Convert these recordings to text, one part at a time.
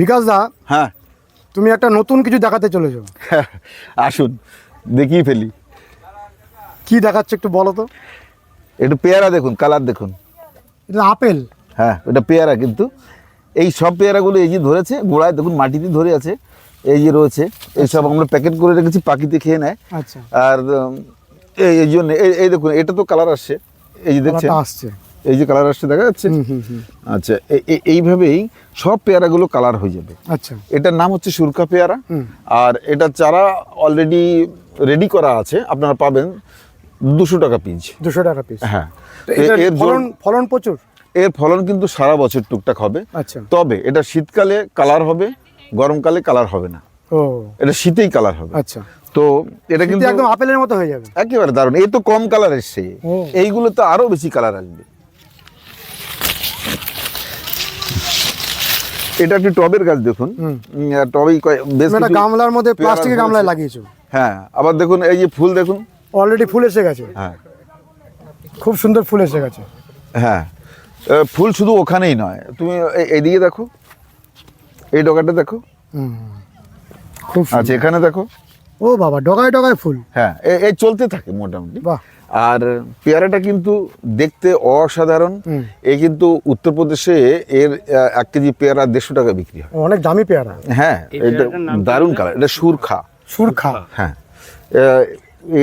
বিকাশ দা হ্যাঁ। তুমি একটা নতুন কিছু দেখাতে চলেছো। আসুন দেখিয়ে ফেলি। কি দেখাচ্ছে একটু বলো তো। একটু পেয়ারা দেখুন কালার দেখুন। এটা আপেল। হ্যাঁ এটা পেয়ারা কিন্তু। এই সব পেয়ারাগুলো এই যে ধরেছে গোড়ায় দেখুন মাটিতে ধরে আছে এই যে রয়েছে এইসব আমরা প্যাকেট করে রেখেছি পাখিতে খেয়ে নেয়। আচ্ছা। আর এই জন্য এই এই দেখুন এটা তো কালার আসছে। এই যে দেখছেন? আসছে। এই যে কালার আসছে দেখা যাচ্ছে? আচ্ছা এই- এই- এইভাবেই সব পেয়ারাগুলো কালার হয়ে যাবে। আচ্ছা। এটার নাম হচ্ছে সুরকা পেয়ারা। আর এটা চারা অলরেডি রেডি করা আছে আপনারা পাবেন দুশো টাকা পিস। দুশো টাকা পিস। হ্যাঁ। এর ফলন ফলন প্রচুর? এর ফলন কিন্তু সারা বছর টুকটাক হবে। আচ্ছা। তবে এটা শীতকালে কালার হবে গরমকালে কালার হবে না। ও। এটা শীতেই কালার হবে। আচ্ছা। তো এটা কিন্তু কিন্তু একদম আপেলের মতো হয়ে যাবে। একেবারে দারুণ। এই তো কম কালার এসছে। এইগুলো তো আরও বেশি কালার আসবে। এটা একটি টবের গাছ দেখুন। টবেই বেশ একটা গামলার মধ্যে প্লাস্টিকের গামলায় লাগিয়েছো? হ্যাঁ আবার দেখুন এই যে ফুল দেখুন। অলরেডি ফুল এসে গেছে? হ্যাঁ। খুব সুন্দর ফুল এসে গেছে। হ্যাঁ। ফুল শুধু ওখানেই নয়। তুমি এ- এইদিকে দেখো। এই ডগাটা দেখো। খুব। আচ্ছা এখানে দেখো। ও বাবা ডগায় ডগায় ফুল। হ্যাঁ এই চলতে থাকে মোটামুটি। বাহ। আর পেয়ারাটা কিন্তু দেখতে অসাধারণ। এই কিন্তু উত্তরপ্রদেশে এর এক কেজি পেয়ারা দেড়শো টাকা বিক্রি হয়। অনেক দামি পেয়ারা। হ্যাঁ এটা দারুণ কালার এটা সুরখা। সুরখা। হ্যাঁ।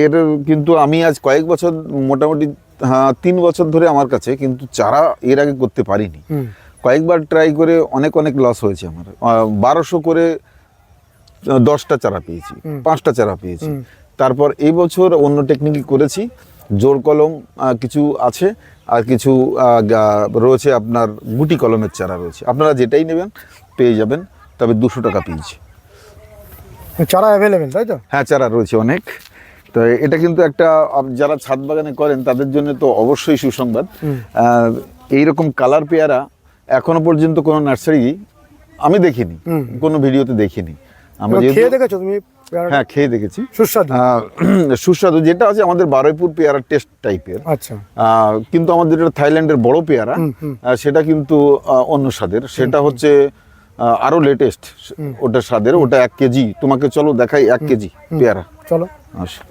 এর কিন্তু আমি আজ কয়েক বছর মোটামুটি হ্যাঁ, তিন বছর ধরে আমার কাছে কিন্তু চারা এর আগে করতে পারিনি। কয়েকবার ট্রাই করে অনেক অনেক লস হয়েছে আমার। বারোশো করে দশটা চারা পেয়েছি পাঁচটা চারা পেয়েছি। তারপর এই বছর অন্য টেকনিকই করেছি। জোর কলম কিছু আছে আর কিছু রয়েছে আপনার গুটি কলমের চারা রয়েছে। আপনারা যেটাই নেবেন পেয়ে যাবেন তবে দুশো টাকা পেয়েছি চারা অ্যাভেলেবেল তাই তো? হ্যাঁ চারা রয়েছে অনেক। তো এটা কিন্তু একটা যারা ছাদ বাগানে করেন তাদের জন্য তো অবশ্যই সুসংবাদ। এইরকম কালার পেয়ারা এখনও পর্যন্ত কোনো নার্সারি আমি দেখিনি কোনো ভিডিওতে দেখিনি। আমরা খেয়ে দেখেছ তুমি হ্যাঁ খেয়ে দেখেছি। সুস্বাদু। সুস্বাদু যেটা আছে আমাদের বারুইপুর পেয়ারা টেস্ট টাইপের। আচ্ছা। কিন্তু আমাদের যেটা থাইল্যান্ডের বড় পেয়ারা। সেটা কিন্তু অন্য স্বাদের। সেটা হচ্ছে আরও লেটেস্ট ওটা স্বাদের। ওটা এক কেজি। তোমাকে চলো দেখাই এক কেজি পেয়ারা। চলো। আচ্ছা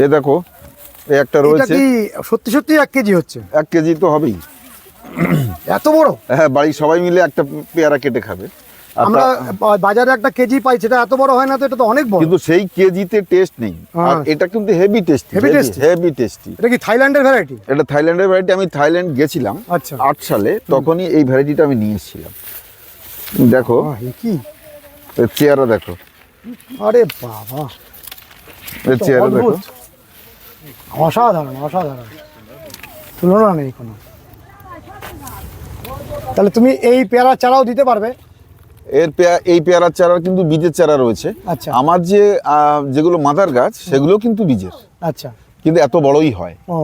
এ দেখো এই একটা রয়েছে। সত্যি সত্যি এক কেজি হচ্ছে? এক কেজি তো হবেই। এত বড়? হ্যাঁ বাড়ির সবাই মিলে একটা পেয়ারা কেটে খাবে। আমরা বাজারে একটা কেজি পাই সেটা এত বড় হয় না তো? এটা তো অনেক বড়। কিন্তু সেই কেজিতে টেস্ট নেই। আর হ্যাঁ। এটা কিন্তু heavy tasty Heavy tasty? Heavy tasty এটা কি থাইল্যান্ডের ভ্যারাইটি এটা থাইল্যান্ডের ভ্যারাইটি আমি থাইল্যান্ড গেছিলাম আচ্ছা। আট সালে তখনই এই ভ্যারাইটিটা আমি নিয়ে এসেছিলাম। দেখো কি? এর চেয়ারও দেখো। আরে বাবা। এর চেয়ারও দেখো। অসাধারণ অসাধারণ। তুলনা নেই কোনো। তাহলে তুমি এই পেয়ারা চারাও দিতে পারবে? এর এই পেয়ারার চারা কিন্তু বীজের চারা রয়েছে। আচ্ছা। আমার যে যেগুলো মাদার গাছ সেগুলো কিন্তু বীজের। আচ্ছা। কিন্তু এত বড়ই হয়। ও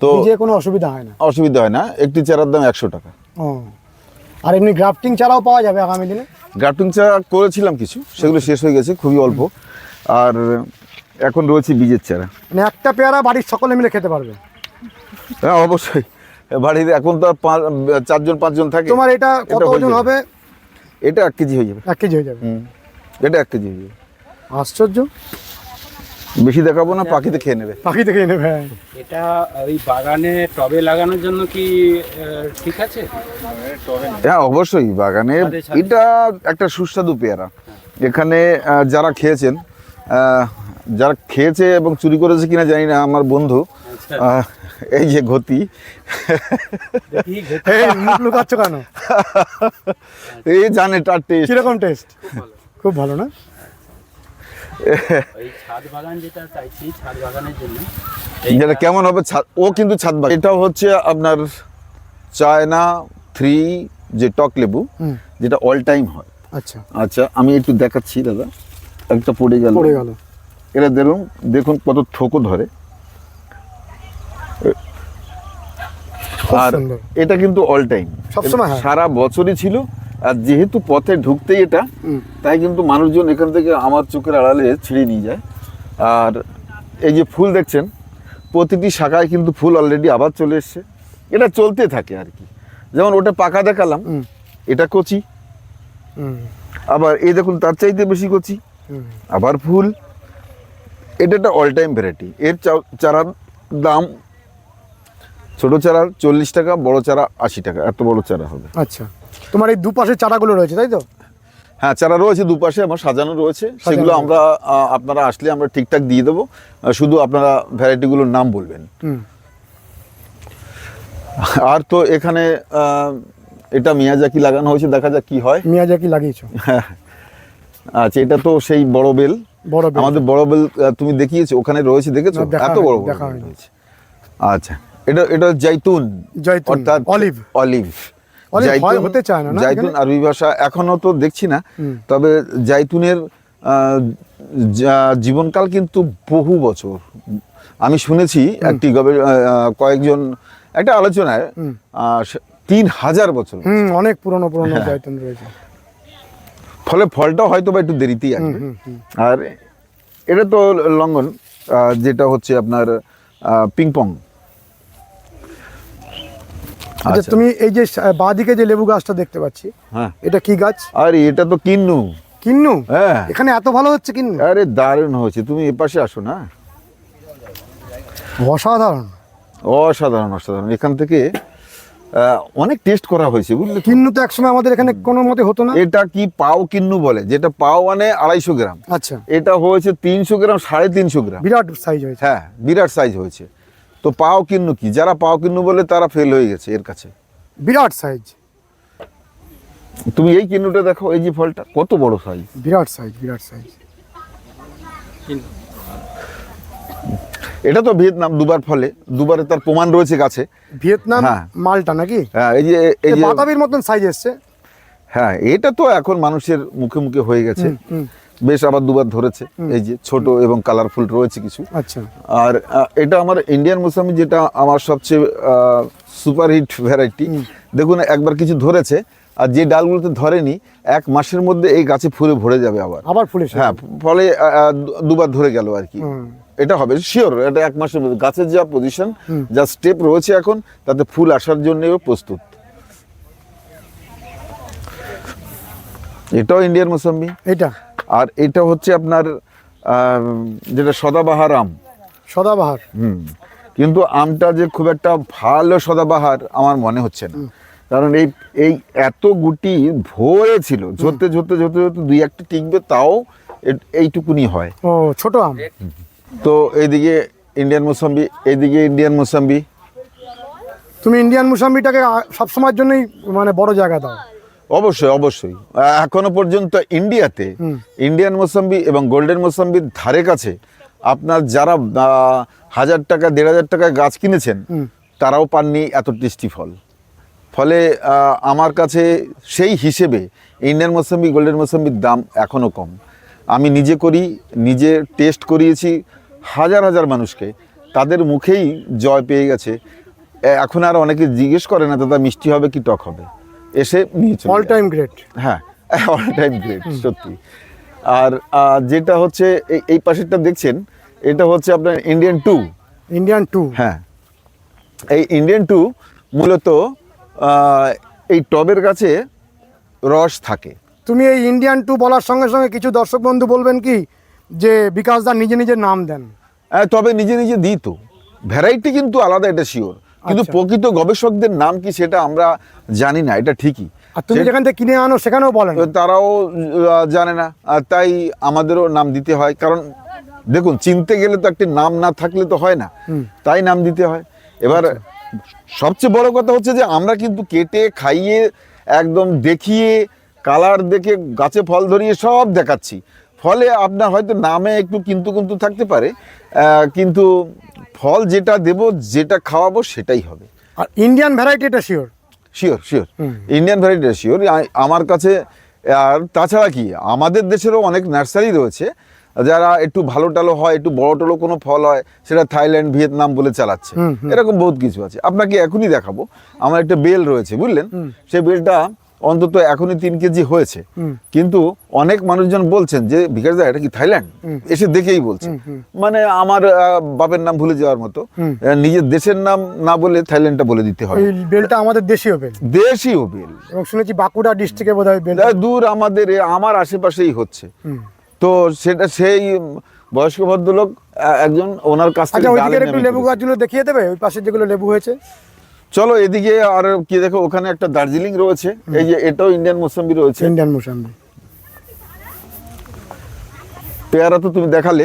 তো নিজে কোনো অসুবিধা হয় না। অসুবিধা হয় না। একটি চারার দাম একশো টাকা। ও। আর এমনি গ্রাফটিং চারাও পাওয়া যাবে আগামী দিনে? গ্রাফটিং চারা করেছিলাম কিছু। সেগুলো শেষ হয়ে গেছে খুবই অল্প। আর এখন রয়েছে বীজের চারা। মানে একটা পেয়ারা বাড়ির সকলে মিলে খেতে পারবে। হ্যাঁ অবশ্যই। বাড়িতে এখন তো আর চারজন পাঁচজন থাকে। তোমার এটা কত ওজন হবে? এটা এক কেজি হয়ে যাবে। এক কেজি হয়ে যাবে। হুম। এটা এক কেজি হয়ে যাবে। আশ্চর্য। বেশি দেখাবো না পাখিতে খেয়ে নেবে। পাখিতে খেয়ে নেবে হ্যাঁ। এটা ওই বাগানে টবে লাগানোর জন্য কি ঠিক আছে? হ্যাঁ অবশ্যই। বাগানে। এটা একটা সুস্বাদু পেয়ারা। এখানে যারা খেয়েছেন আহ, যারা খেয়েছে এবং চুরি করেছে কিনা জানি না আমার বন্ধু। আচ্ছা। এই যে গতি লুকাচ্ছ কেন? এই জানে তার টেস্ট কীরকম টেস্ট খুব ভালো। না? যেটা চাইছি ছাদ বাগানের জন্য। যেটা কেমন হবে ছাদ- ও কিন্তু ছাদ বাগান। এটাও হচ্ছে আপনার চায়না থ্রি যে টক লেবু যেটা অল টাইম হয়। আচ্ছা। আচ্ছা আমি একটু দেখাচ্ছি দাদা। একটা পড়ে গেল। পড়ে গেল। এটা দেখুন দেখুন কত থোকো ধরে। আর এটা কিন্তু অল টাইম সারা বছরই ছিল আর যেহেতু পথে ঢুকতেই এটা তাই কিন্তু মানুষজন এখান থেকে আমার চোখের আড়ালে ছিঁড়ে নিয়ে যায়। আর এই যে ফুল দেখছেন প্রতিটি শাখায় কিন্তু ফুল অলরেডি আবার চলে এসছে। এটা চলতে থাকে আর কি। যেমন ওটা পাকা দেখালাম এটা কচি। আবার এই দেখুন তার চাইতে বেশি কচি। আবার ফুল। এটা একটা অল টাইম ভ্যারাইটি এর চারার দাম ছোট চারা চল্লিশ টাকা বড় চারা আশি টাকা এত বড় চারা হবে। আচ্ছা। তোমার এই দুপাশে চারাগুলো রয়েছে তাই তো? হ্যাঁ চারা রয়েছে দুপাশে আমার সাজানো রয়েছে। সেগুলো আমরা আপনারা আসলে আমরা ঠিকঠাক দিয়ে দেবো। শুধু আপনারা ভ্যারাইটিগুলোর নাম বলবেন। আর তো এখানে এটা মিয়াজাকি লাগানো হয়েছে দেখা যাক কি হয়। মিয়াজাকি লাগিয়েছো। আচ্ছা এটা তো সেই বড় বেল। আমাদের বড় বেল তুমি দেখিয়েছো ওখানে রয়েছে দেখেছ? এত বড় বড় আচ্ছা এটা এটা জৈতুন। জৈতুন, অলিভ। অলিভ অলিভ জাইতুন- হতে চায় না, না জাইতুন আরবি ভাষা এখনও তো দেখছি না। তবে জাইতুনের জীবনকাল কিন্তু বহু বছর। আমি শুনেছি একটি কয়েকজন একটা আলোচনায়। তিন হাজার বছর অনেক পুরনো পুরনো হ্যাঁ। জয়তুন রয়েছে। ফলে ফলটা হয়তো বা একটু দেরিতেই আসবে। আর এটা তো লঙ্ঘন যেটা হচ্ছে আপনার পিংপং আচ্ছা তুমি এই যে বাঁদিকে যে লেবু গাছটা দেখতে পাচ্ছি হ্যাঁ। এটা কি গাছ? আর এটা তো কিন্নু। কিন্নু? হ্যাঁ। এখানে এত ভালো হচ্ছে কিন্নু? আরে দারুণ হয়েছে। তুমি এ পাশে আসো না। অসাধারণ। অসাধারণ অসাধারণ। এখান থেকে অনেক টেস্ট করা হয়েছে বুঝলে কিন্নু তো একসময় আমাদের এখানে কোনো মতে হতো না। এটা কি পাও কিন্নু বলে? যেটা পাও মানে আড়াইশো গ্রাম। আচ্ছা। এটা হয়েছে তিনশো গ্রাম সাড়ে তিনশো গ্রাম। বিরাট সাইজ হয়েছে। হ্যাঁ বিরাট সাইজ হয়েছে। তো পাও কিন্নু কি? যারা পাও কিন্নু বলে তারা ফেল হয়ে গেছে এর কাছে। বিরাট সাইজ তুমি এই কিন্নুটা দেখো এই যে ফলটা কত বড় সাইজ বিরাট সাইজ বিরাট সাইজ এটা তো ভিয়েতনাম দুবার ফলে দুবারে তার প্রমাণ রয়েছে গাছে ভিয়েতনাম হ্যাঁ। মালটা নাকি? হ্যাঁ এই যে এই এই যে বাতাবির মতন সাইজ এসছে। হ্যাঁ এটা তো এখন মানুষের মুখে মুখে হয়ে গেছে। বেশ আবার দুবার ধরেছে। এই যে ছোট এবং কালারফুল রয়েছে কিছু। আচ্ছা। আর এটা আমার ইন্ডিয়ান মুসামি যেটা আমার সবচেয়ে সুপারহিট ভ্যারাইটি দেখুন একবার কিছু ধরেছে আর যে ডালগুলোতে ধরেনি এক মাসের মধ্যে এই গাছে ফুলে ভরে যাবে আবার। আবার ফুলে হ্যাঁ ফলে দুবার ধরে গেল আর কি। এটা হবে শিওর এটা এক মাসের মধ্যে। গাছের যা পজিশন যা স্টেপ রয়েছে এখন তাতে ফুল আসার জন্যও প্রস্তুত। এটাও ইন্ডিয়ান মোসাম্বি এটা। আর এটা হচ্ছে আপনার যেটা সদাবাহার আম। সদাবাহার। হুম। কিন্তু আমটা যে খুব একটা ভালো সদাবাহার আমার মনে হচ্ছে না। কারণ এই এই এত গুটি ভরে ছিল ঝরতে ঝরতে ঝরতে ঝরতে দুই একটা টিকবে তাও এইটুকুনি হয়। ও ছোট আম। তো এইদিকে ইন্ডিয়ান মোসাম্বি এইদিকে ইন্ডিয়ান মোসাম্বি তুমি ইন্ডিয়ান মুসাম্বিটাকে সবসময়ের জন্যই মানে বড় জায়গা দাও। অবশ্যই অবশ্যই। এখনও পর্যন্ত ইন্ডিয়াতে ইন্ডিয়ান মোসাম্বি এবং গোল্ডেন মোসাম্বির ধারে কাছে আপনার যারা হাজার টাকা দেড় হাজার টাকায় গাছ কিনেছেন তারাও পাননি এত টেস্টি ফল। ফলে আমার কাছে সেই হিসেবে ইন্ডিয়ান মোসাম্বি গোল্ডেন মোসাম্বির দাম এখনও কম। আমি নিজে করি নিজে টেস্ট করিয়েছি হাজার হাজার মানুষকে তাদের মুখেই জয় পেয়ে গেছে। এখন আর অনেকে জিজ্ঞেস করে না দাদা মিষ্টি হবে কি টক হবে? এসে অল টাইম গ্রেট হ্যাঁ অল টাইম গ্রেট সত্যি। আর যেটা হচ্ছে এই- এই পাশেরটা দেখছেন এটা হচ্ছে আপনার ইন্ডিয়ান টু ইন্ডিয়ান টু হ্যাঁ। এই ইন্ডিয়ান টু মূলত এই টবের গাছে রস থাকে। তুমি এই ইন্ডিয়ান টু বলার সঙ্গে সঙ্গে কিছু দর্শক বন্ধু বলবেন কি যে বিকাশ দা নিজে নিজে নাম দেন। হ্যাঁ, তবে নিজে নিজে দিই তো। ভ্যারাইটি কিন্তু আলাদা এটা শিওর কিন্তু আচ্ছা। প্রকৃত গবেষকদের নাম কি সেটা আমরা জানি না এটা ঠিকই। আর তুমি যেখান থেকে কিনে আনো সেখানেও বলেন। তারাও জানে না। আর তাই আমাদেরও নাম দিতে হয়। কারণ দেখুন চিনতে গেলে তো একটি নাম না থাকলে তো হয় না। তাই নাম দিতে হয়। এবার সবচেয়ে বড় কথা হচ্ছে যে আমরা কিন্তু কেটে খাইয়ে একদম দেখিয়ে কালার দেখে গাছে ফল ধরিয়ে সব দেখাচ্ছি। ফলে আপনার হয়তো নামে একটু কিন্তু কিন্তু থাকতে পারে। কিন্তু ফল যেটা দেব যেটা খাওয়াবো সেটাই হবে। আর ইন্ডিয়ান ভ্যারাইটি এটা sure sure sure Indian variety sure আমার কাছে আর তাছাড়া কি আমাদের দেশেরও অনেক নার্সারি রয়েছে যারা একটু ভালো টালো হয় একটু বড় টলো কোনো ফল হয় সেটা থাইল্যান্ড ভিয়েতনাম বলে চালাচ্ছে। এরকম বহুত কিছু আছে। আপনাকে এখনই দেখাবো। আমার একটা বেল রয়েছে বুঝলেন? সেই বেলটা অন্তত এখনই তিন কেজি হয়েছে। কিন্তু অনেক মানুষজন বলছেন যে বিকাশ দা এটা কি থাইল্যান্ড? এসে দেখেই বলছে। মানে আমার বাপের নাম ভুলে যাওয়ার মতো। নিজের দেশের নাম না বলে থাইল্যান্ডটা বলে দিতে হবে বেলটা আমাদের দেশীয় বেল। দেশীয় বিল। এবং শুনেছি বাঁকুড়া ডিস্ট্রিক্টে বোধ হয় দূর আমাদের আমার আশেপাশেই হচ্ছে। তো সেটা সেই বয়স্ক ভদ্রলোক একজন ওনার কাছ থেকে আচ্ছা লেবু গাছগুলো দেখিয়ে দেবে? ওই পাশে যেগুলো লেবু হয়েছে? চলো এদিকে আর কি দেখো ওখানে একটা দার্জিলিং রয়েছে। এই যে এটাও ইন্ডিয়ান মৌসুমি রয়েছে। ইন্ডিয়ান মোসাম্বি পেয়ারা তো তুমি দেখালে।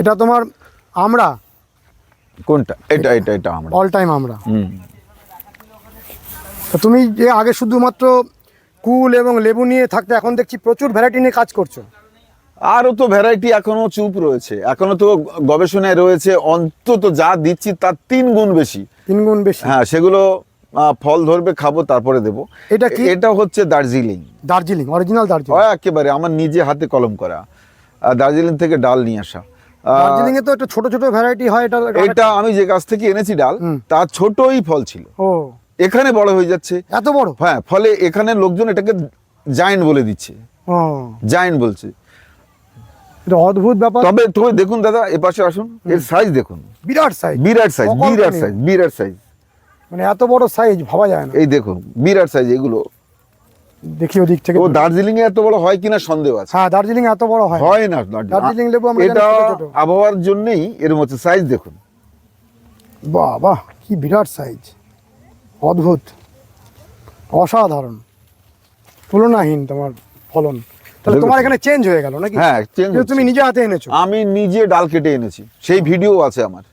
এটা তোমার আমরা। কোনটা? এটা এটা। এটা আমরা। অল টাইম আমরা। তুমি যে আগে শুধুমাত্র কুল এবং লেবু নিয়ে থাকতে এখন দেখছি প্রচুর ভ্যারাইটি নিয়ে কাজ করছ। আরও তো ভ্যারাইটি এখনও চুপ রয়েছে। এখনও তো গবেষণায় রয়েছে অন্তত যা দিচ্ছি তার তিন গুণ বেশি। তিন গুণ বেশি। হ্যাঁ সেগুলো ফল ধরবে খাব তারপরে দেবো। এটা কি? এটা হচ্ছে দার্জিলিং। দার্জিলিং অরিজিনাল দার্জিলিং। একেবারে আমার নিজে হাতে কলম করা। দার্জিলিং থেকে ডাল নিয়ে আসা। দার্জিলিং এ তো একটু ছোট ছোট ভ্যারাইটি হয় এটা এটা আমি যে গাছ থেকে এনেছি ডাল। তার ছোটই ফল ছিল। ও। এখানে বড় হয়ে যাচ্ছে। এত বড়? হ্যাঁ ফলে এখানে লোকজন এটাকে জায়েন্ট বলে দিচ্ছে। ও। জায়েন্ট বলছে। এটা অদ্ভুত ব্যাপার। তবে তবে দেখুন দাদা এ পাশে আসুন এর সাইজ দেখুন। বিরাট সাইজ বিরাট সাইজ বিরাট সাইজ বিরাট সাইজ মানে এত বড় সাইজ ভাবা যায় না। এই দেখুন বিরাট সাইজ এগুলো। দেখি ওদিক থেকে ও দার্জিলিং এ এত বড় হয় কিনা সন্দেহ আছে। হ্যাঁ দার্জিলিং এত বড় হয় হয় না দার্জিলিং। লেবু আমরা এটা। আবহাওয়ার জন্যই এর মতো সাইজ দেখুন। বাহ বাহ কি বিরাট সাইজ অদ্ভুত। অসাধারণ। তুলনাহীন তোমার ফলন। তাহলে তোমার এখানে চেঞ্জ হয়ে গেল নাকি? হ্যাঁ, কিন্তু তুমি নিজে হাতে এনেছো। আমি নিজে ডাল কেটে এনেছি। সেই ভিডিও আছে আমার।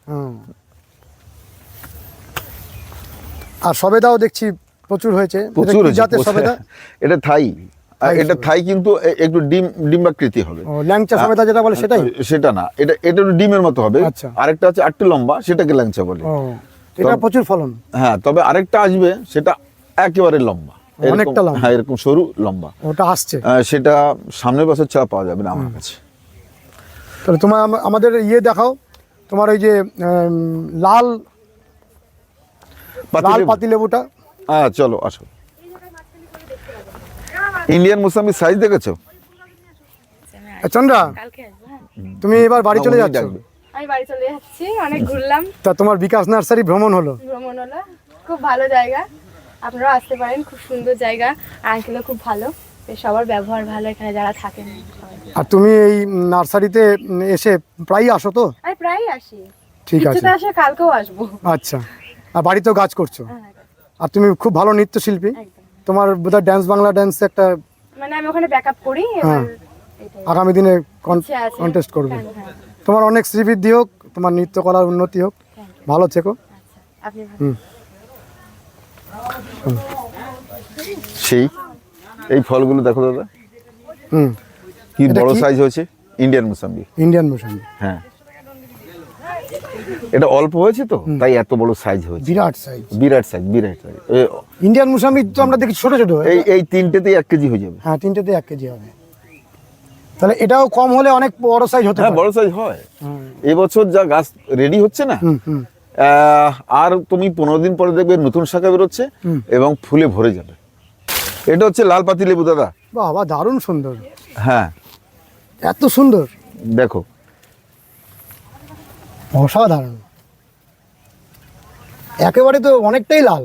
আর সবেদাও দেখছি প্রচুর হয়েছে। প্রচুর জাতের সবেদা? এটা থাই। এটা থাই কিন্তু একটু ডিম ডিম্বাকৃতি হবে। ল্যাংচা সবেদা যেটা বলে সেটাই? সেটা না। এটা এটা একটু ডিমের মতো হবে। আচ্ছা। আরেকটা আছে আটটু লম্বা সেটাকে ল্যাংচা বলে। এটা প্রচুর ফলন। হ্যাঁ তবে আরেকটা আসবে সেটা একেবারে লম্বা। অনেকটা লম্বা। হ্যাঁ এরকম সরু লম্বা। ওটা আসছে। সেটা সামনের বছর ছাড়া পাওয়া যাবে না আমার কাছে। তাহলে তোমার আমাদের ইয়ে দেখাও। তোমার ওই যে লাল লাল? পাতি লেবুটা হ্যাঁ চলো আসো। ইন্ডিয়ান মুসাম্বি সাইজ দেখেছ? চন্দ্রা কালকে আসব তুমি এবার বাড়ি চলে যাচ্ছ। আমি বাড়ি চলে যাচ্ছি অনেক ঘুরলাম। তা তোমার বিকাশ নার্সারি ভ্রমণ হলো? ভ্রমণ হলো খুব ভালো জায়গা। আপনারাও আসতে পারেন খুব সুন্দর জায়গা। আঙ্কেলও খুব ভালো। সবার ব্যবহার ভালো এখানে যারা থাকেন। আর তুমি এই নার্সারিতে এসে প্রায়ই আসো তো? আমি প্রায়ই আসি। ঠিক আছে। আসে কালকেও আসব। আচ্ছা। আর বাড়িতেও কাজ করছ? হ্যাঁ, আর তুমি খুব ভালো নৃত্যশিল্পী। তোমার বোধহয় ড্যান্স বাংলা ড্যান্স একটা মানে আমি ওখানে ব্যাকআপ করি হ্যাঁ। আগামী দিনে। কন্টেস্ট করবে। হ্যাঁ, হ্যাঁ। তোমার অনেক শ্রীবৃদ্ধি হোক তোমার নৃত্য কলার উন্নতি হোক। ভালো থেকো। আচ্ছা আপনি হুম। সেই এই ফলগুলো দেখো দাদা। হুম। কি বড় সাইজ হয়েছে? ইন্ডিয়ান মুসাম্বি ইন্ডিয়ান মোশন হ্যাঁ। এটা অল্প হয়েছে তো তাই এত বড় সাইজ হয়েছে। বিরাট সাইজ বিরাট সাইজ বিরাট সাইজ ইন্ডিয়ান মুসাম্বি তো আমরা দেখি ছোট ছোট এই এই তিনটেতেই এক কেজি হয়ে যাবে। হ্যাঁ তিনটেতে এক কেজি হবে। তাহলে এটাও কম হলে অনেক বড় সাইজ হতে হ্যাঁ বড় সাইজ হয়। এবছর যা গাছ রেডি হচ্ছে না আর তুমি পনেরো দিন পরে দেখবে নতুন শাখা বেরোচ্ছে এবং ফুলে ভরে যাবে। এটা হচ্ছে লাল পাতি লেবু দাদা। বাবা দারুণ সুন্দর। হ্যাঁ। এত সুন্দর। দেখো। অসাধারণ। একেবারে তো অনেকটাই লাল।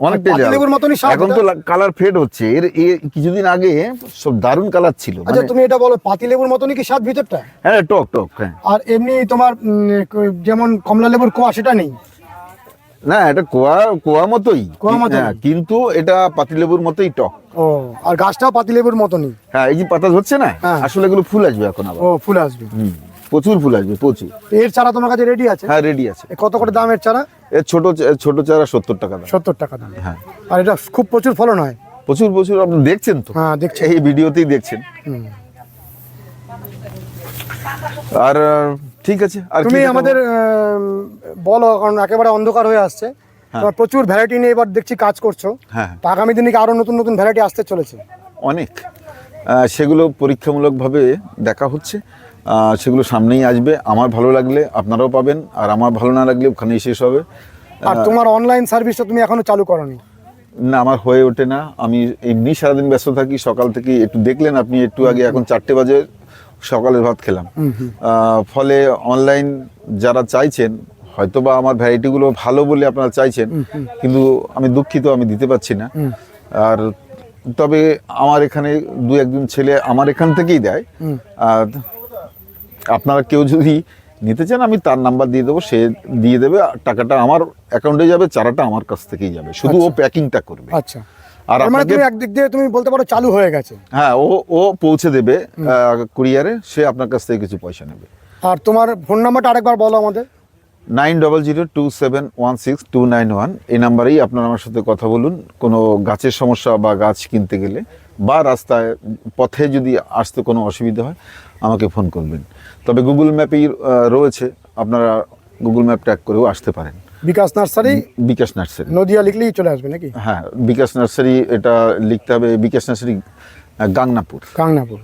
অনেকটাই লেবুর মতনই এখন তো। কালার ফেড হচ্ছে। এর কিছুদিন আগে সব দারুণ কালার ছিল। আচ্ছা মানে তুমি এটা বলো পাতি লেবুর মতনই কি স্বাদ ভিতরটা? হ্যাঁ টক টক হ্যাঁ। আর এমনি তোমার যেমন কমলা লেবুর কোয়া সেটা নেই? না এটা কোয়া কোয়া মতোই। কোয়া। হ্যাঁ, কিন্তু এটা পাতিলেবুর মতোই টক। ও আর গাছটাও পাতি লেবুর মতনই? হ্যাঁ এই যে পাতা ধরছে না হ্যাঁ। আসলে এগুলো ফুল আসবে এখন আবার। ও ফুল আসবে। হুম, প্রচুর ফুল আসবে প্রচুর। এর চারা তোমার কাছে রেডি আছে? হ্যাঁ রেডি আছে। কত করে দাম এর চারা? এর ছোট ছোট চারা সত্তর টাকা দাম। সত্তর টাকা দাম। হ্যাঁ। আর এটা খুব প্রচুর ফলন হয়? প্রচুর প্রচুর আপনি দেখছেন তো? হ্যাঁ দেখছি। এই ভিডিওতেই দেখছেন। আর ঠিক আছে আর তুমি আমাদের বলো কারণ একেবারে অন্ধকার হয়ে আসছে। তোমার প্রচুর ভ্যারাইটি নিয়ে এবার দেখছি কাজ করছ। হ্যাঁ আগামী দিনে কি আরও নতুন নতুন ভ্যারাইটি আসতে চলেছে? অনেক। সেগুলো পরীক্ষামূলকভাবে দেখা হচ্ছে। সেগুলো সামনেই আসবে। আমার ভালো লাগলে আপনারাও পাবেন আর আমার ভালো না লাগলে ওখানেই শেষ হবে। আর তোমার অনলাইন সার্ভিসটা তুমি এখনও চালু করনি? না আমার হয়ে ওঠে না। আমি এমনি সারাদিন ব্যস্ত থাকি সকাল থেকে একটু দেখলেন আপনি একটু আগে এখন চারটে বাজে সকালের ভাত খেলাম। ফলে অনলাইন যারা চাইছেন হয়তো বা আমার ভ্যারাইটিগুলো ভালো বলে আপনারা চাইছেন কিন্তু আমি দুঃখিত আমি দিতে পারছি না। আর তবে আমার এখানে দু একজন ছেলে আমার এখান থেকেই দেয়। আর আপনারা কেউ যদি নিতে চান আমি তার নাম্বার দিয়ে দেবো সে দিয়ে দেবে টাকাটা আমার অ্যাকাউন্টে যাবে চারাটা আমার কাছ থেকেই যাবে। শুধু ও প্যাকিংটা করবে। আচ্ছা। আর মানে তুমি একদিক দিয়ে তুমি বলতে পারো চালু হয়ে গেছে। হ্যাঁ ও ও পৌঁছে দেবে কুরিয়ারে সে আপনার কাছ থেকে কিছু পয়সা নেবে। আর তোমার ফোন নাম্বারটা আরেকবার বলো আমাদের। Nine double zero two seven one six two nine one এই নাম্বারেই আপনারা আমার সাথে কথা বলুন। কোনো গাছের সমস্যা বা গাছ কিনতে গেলে বা রাস্তায় পথে যদি আসতে কোনো অসুবিধা হয় আমাকে ফোন করবেন। তবে গুগল ম্যাপেই রয়েছে। আপনারা গুগল ম্যাপ ট্যাগ করেও আসতে পারেন। বিকাশ নার্সারি? বিকাশ নার্সারি। নদিয়া লিখলেই চলে আসবে নাকি? হ্যাঁ বিকাশ নার্সারি এটা লিখতে হবে বিকাশ নার্সারি গাংনাপুর। গাংনাপুর।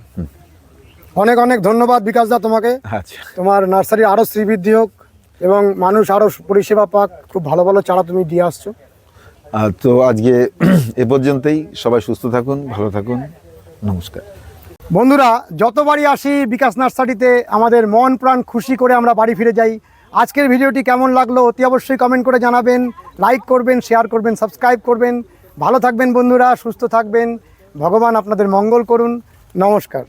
অনেক অনেক ধন্যবাদ বিকাশ দা তোমাকে। আচ্ছা। তোমার নার্সারি আরও শ্রীবৃদ্ধি হোক এবং মানুষ আরও পরিষেবা পাক। খুব ভালো ভালো চারা তুমি দিয়ে আসছো। তো আজকে এ পর্যন্তই। সবাই সুস্থ থাকুন ভালো থাকুন। নমস্কার। বন্ধুরা, যতবারই আসি বিকাশ নার্সারিতে, আমাদের মন প্রাণ খুশি করে আমরা বাড়ি ফিরে যাই। আজকের ভিডিওটি কেমন লাগল অতি অবশ্যই কমেন্ট করে জানাবেন লাইক করবেন শেয়ার করবেন সাবস্ক্রাইব করবেন। ভালো থাকবেন বন্ধুরা, সুস্থ থাকবেন। ভগবান আপনাদের মঙ্গল করুন। নমস্কার।